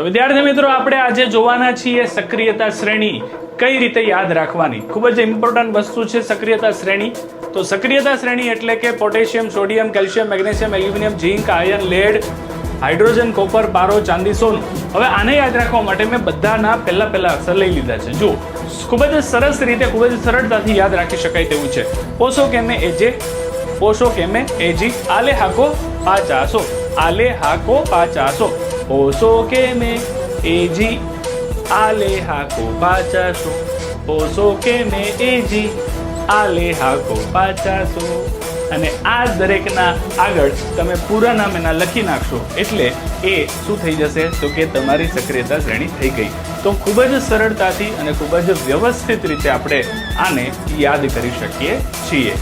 તો વિદ્યાર્થી મિત્રો, આપણે આજે જોવાના છીએ સક્રિયતા શ્રેણી કઈ રીતે યાદ રાખવાની? ખૂબ જ ઇમ્પોર્ટન્ટ વસ્તુ છે સક્રિયતા શ્રેણી. તો સક્રિયતા શ્રેણી એટલે કે potassium, sodium, calcium, magnesium, aluminium, zinc iron lead, hydrogen, copper પારો ચાંદી, સોનું. હવે આને યાદ રાખવા માટે મેં બધાના પહેલા પહેલા અક્ષર લઈ લીધા છે. જો ખૂબ જ સરસ રીતે, ખૂબ જ સરળતાથી યાદ રાખી શકાય તેવું છે. ઓશો કેમે એજે ઓશો કેમે એજી આલે હાકો પાચાસો આલે હાકો પાચાસો પોસો કેમે એજી આલે હાકો પાચાસો પોસો કેમે eji આલે હાકો pachazo. અને આ દરેકના આગળ તમે પૂરા નામ એના લખી નાખશો. એટલે એ શું થઈ જશે? તો કે તમારી સક્રિયતા શ્રેણી થઈ ગઈ. તો ખૂબ જ સરળતાથી અને ખૂબ જ વ્યવસ્થિત રીતે આપણે આને યાદ કરી શકીએ છીએ.